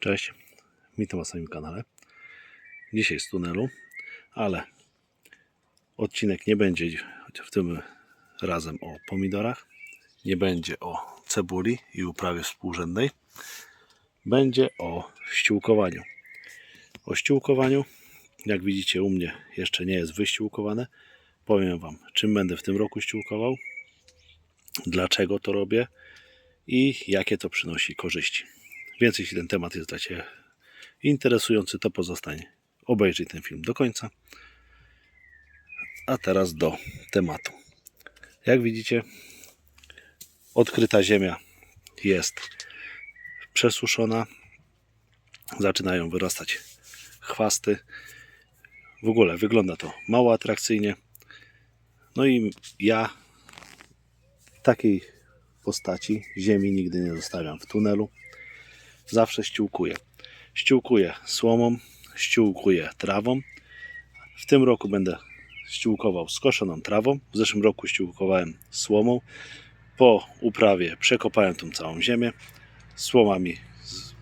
Cześć, witam na moim kanale. Dzisiaj z tunelu, ale odcinek nie będzie w tym razem o pomidorach, nie będzie o cebuli i uprawie współrzędnej, będzie o ściółkowaniu. O ściółkowaniu, jak widzicie u mnie jeszcze nie jest wyściółkowane. Powiem Wam, czym będę w tym roku ściółkował, dlaczego to robię i jakie to przynosi korzyści. Więc jeśli ten temat jest dla Ciebie interesujący, to pozostań. Obejrzyj ten film do końca. A teraz do tematu. Jak widzicie, odkryta ziemia jest przesuszona. Zaczynają wyrastać chwasty. W ogóle wygląda to mało atrakcyjnie. No i ja takiej postaci ziemi nigdy nie zostawiam w tunelu zawsze ściółkuję. Ściółkuję słomą, ściółkuję trawą. W tym roku będę ściółkował skoszoną trawą. W zeszłym roku ściółkowałem słomą. Po uprawie przekopałem tą całą ziemię. Słoma mi z-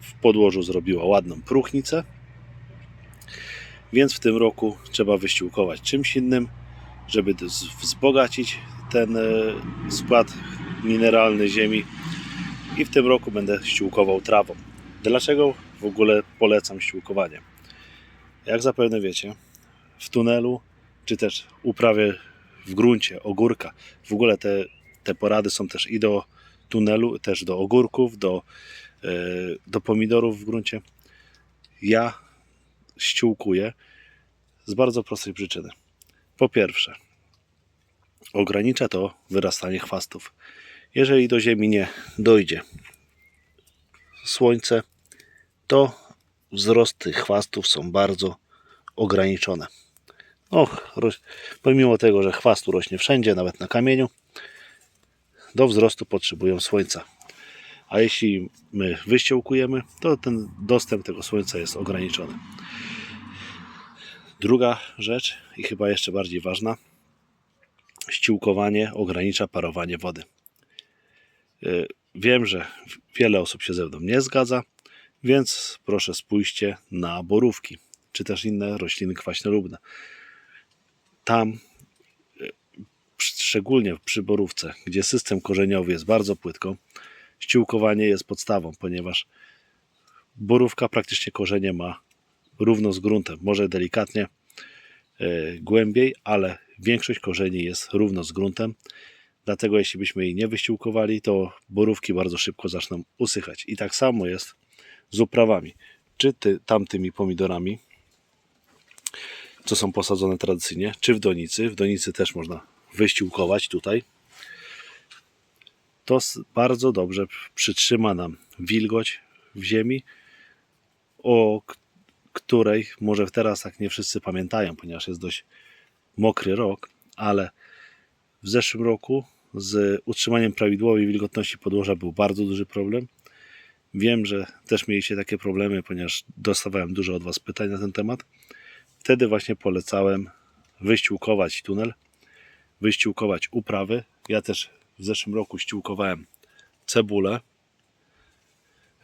w podłożu zrobiła ładną próchnicę. Więc w tym roku trzeba wyściółkować czymś innym, żeby wzbogacić ten e, skład mineralny ziemi i w tym roku będę ściółkował trawą. Dlaczego w ogóle polecam ściółkowanie? Jak zapewne wiecie, w tunelu czy też uprawie w gruncie ogórka, w ogóle te, te porady są też i do tunelu, też do ogórków, do, e, do pomidorów w gruncie. Ja ściółkuję z bardzo prostej przyczyny. Po pierwsze, ogranicza to wyrastanie chwastów. Jeżeli do ziemi nie dojdzie słońce, to wzrosty chwastów są bardzo ograniczone. Och, roś- pomimo tego, że chwastu rośnie wszędzie, nawet na kamieniu, do wzrostu potrzebują słońca. A jeśli my wyściółkujemy, to ten dostęp tego słońca jest ograniczony. Druga rzecz, i chyba jeszcze bardziej ważna, ściółkowanie ogranicza parowanie wody. Y, Wiem, że wiele osób się ze mną nie zgadza, więc proszę spójrzcie na borówki, czy też inne rośliny kwaśnolubne. Tam, y, szczególnie przy borówce, gdzie system korzeniowy jest bardzo płytko, ściółkowanie jest podstawą, ponieważ borówka praktycznie korzenie ma równo z gruntem, może delikatnie y, głębiej, ale większość korzeni jest równo z gruntem. Dlatego jeśli byśmy jej nie wyściółkowali, to borówki bardzo szybko zaczną usychać. I tak samo jest z uprawami. Czy ty, tamtymi pomidorami, co są posadzone tradycyjnie, czy w donicy. W donicy też można wyściółkować tutaj. To bardzo dobrze przytrzyma nam wilgoć w ziemi, o której może teraz tak nie wszyscy pamiętają, ponieważ jest dość mokry rok, ale w zeszłym roku z utrzymaniem prawidłowej wilgotności podłoża był bardzo duży problem. Wiem, że też mieliście takie problemy, ponieważ dostawałem dużo od Was pytań na ten temat. Wtedy właśnie polecałem wyściółkować tunel, wyściółkować uprawy. Ja też w zeszłym roku ściółkowałem cebulę,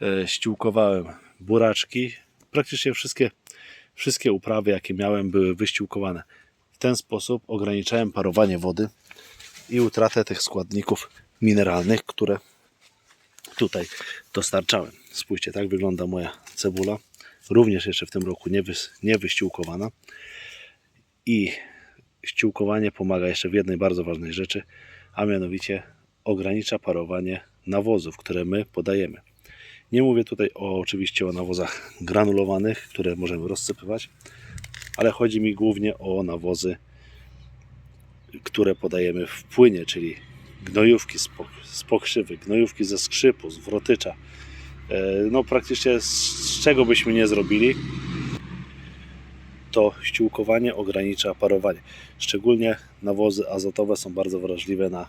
e, ściółkowałem buraczki. Praktycznie wszystkie, wszystkie uprawy, jakie miałem, były wyściółkowane. W ten sposób ograniczałem parowanie wody i utratę tych składników mineralnych, które tutaj dostarczałem. Spójrzcie, tak wygląda moja cebula. Również jeszcze w tym roku nie, nie wyściółkowana. I ściółkowanie pomaga jeszcze w jednej bardzo ważnej rzeczy, a mianowicie ogranicza parowanie nawozów, które my podajemy. Nie mówię tutaj o, oczywiście o nawozach granulowanych, które możemy rozsypywać, ale chodzi mi głównie o nawozy które podajemy w płynie, czyli gnojówki z, po, z pokrzywy, gnojówki ze skrzypu, z wrotycza. E, No praktycznie z, czego byśmy nie zrobili, to ściółkowanie ogranicza parowanie. Szczególnie nawozy azotowe są bardzo wrażliwe na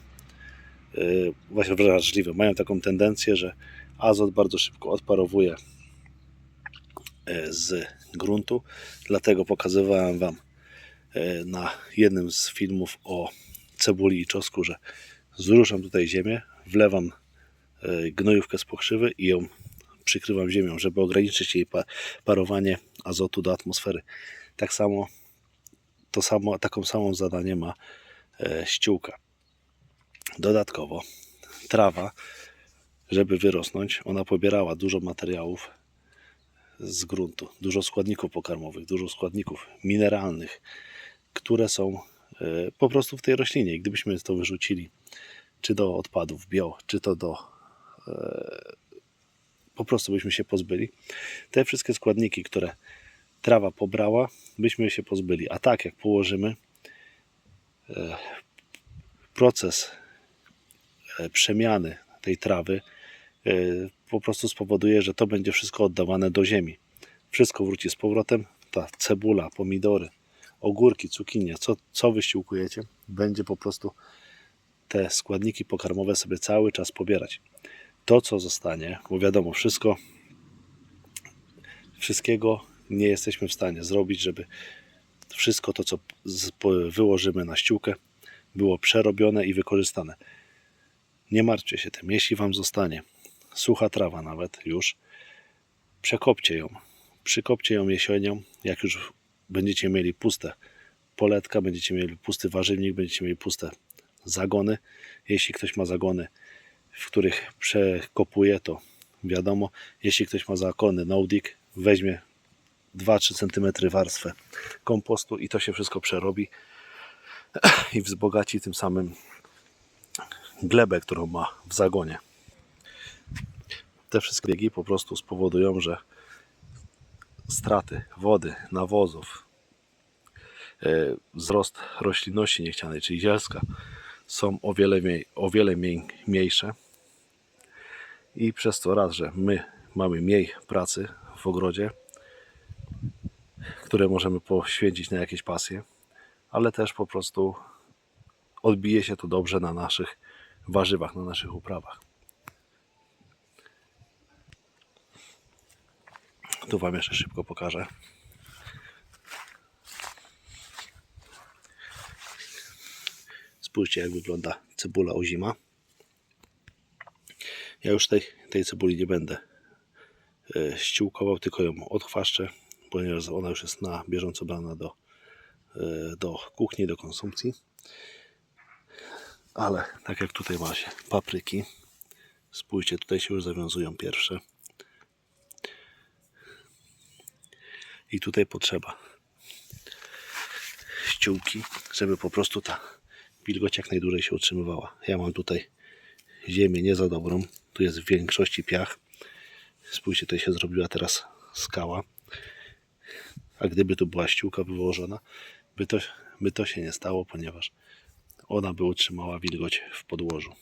e, właśnie wrażliwe. Mają taką tendencję, że azot bardzo szybko odparowuje e, z gruntu. Dlatego pokazywałem Wam na jednym z filmów o cebuli i czosnku, że zruszam tutaj ziemię, wlewam e, gnojówkę z pokrzywy i ją przykrywam ziemią, żeby ograniczyć jej pa- parowanie azotu do atmosfery. Tak samo, to samo, taką samą zadanie ma e, ściółka. Dodatkowo trawa, żeby wyrosnąć, ona pobierała dużo materiałów z gruntu, dużo składników pokarmowych, dużo składników mineralnych, które są e, po prostu w tej roślinie. I gdybyśmy to wyrzucili, czy do odpadów bio, czy to do e, po prostu byśmy się pozbyli. Te wszystkie składniki, które trawa pobrała, byśmy się pozbyli. A tak jak położymy e, proces przemiany tej trawy po prostu spowoduje, że to będzie wszystko oddawane do ziemi. Wszystko wróci z powrotem. Ta cebula, pomidory, ogórki, cukinie, co, co wysiłkujecie, będzie po prostu te składniki pokarmowe sobie cały czas pobierać. To, co zostanie, bo wiadomo, wszystko, wszystkiego nie jesteśmy w stanie zrobić, żeby wszystko to, co wyłożymy na ściółkę, było przerobione i wykorzystane. Nie martwcie się tym. Jeśli Wam zostanie sucha trawa nawet już, przekopcie ją. Przykopcie ją jesienią, jak już będziecie mieli puste poletka, będziecie mieli pusty warzywnik, będziecie mieli puste zagony. Jeśli ktoś ma zagony, w których przekopuje, to wiadomo. Jeśli ktoś ma zagony no-dig, weźmie 2-3 cm warstwę kompostu i to się wszystko przerobi i wzbogaci tym samym glebę, którą ma w zagonie. Te wszystkie biegi po prostu spowodują, że straty wody, nawozów, e, wzrost roślinności niechcianej, czyli zielska, są o wiele, mniej, o wiele mniej, mniejsze. I przez to raz, że my mamy mniej pracy w ogrodzie, które możemy poświęcić na jakieś pasje, ale też po prostu odbije się to dobrze na naszych warzywach, na naszych uprawach. Tu Wam jeszcze szybko pokażę. Spójrzcie, jak wygląda cebula ozima. Ja już tej, tej cebuli nie będę e, ściółkował, tylko ją odchwaszczę, ponieważ ona już jest na bieżąco brana do, e, do kuchni, do konsumpcji. Ale tak jak tutaj macie papryki, spójrzcie, tutaj się już zawiązują pierwsze. I tutaj potrzeba ściółki, żeby po prostu ta wilgoć jak najdłużej się utrzymywała. Ja mam tutaj ziemię nie za dobrą. Tu jest w większości piach. Spójrzcie, tutaj się zrobiła teraz skała. A gdyby tu była ściółka wyłożona, by to, by to się nie stało, ponieważ ona by utrzymała wilgoć w podłożu.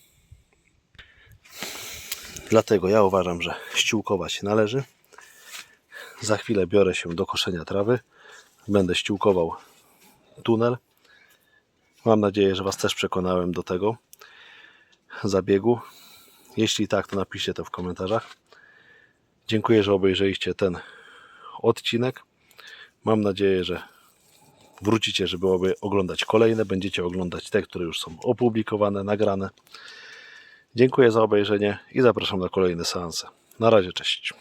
Dlatego ja uważam, że ściółkować się należy. Za chwilę biorę się do koszenia trawy. Będę ściółkował tunel. Mam nadzieję, że Was też przekonałem do tego zabiegu. Jeśli tak, to napiszcie to w komentarzach. Dziękuję, że obejrzeliście ten odcinek. Mam nadzieję, że wrócicie, żeby oglądać kolejne. Będziecie oglądać te, które już są opublikowane, nagrane. Dziękuję za obejrzenie i zapraszam na kolejne seanse. Na razie, cześć.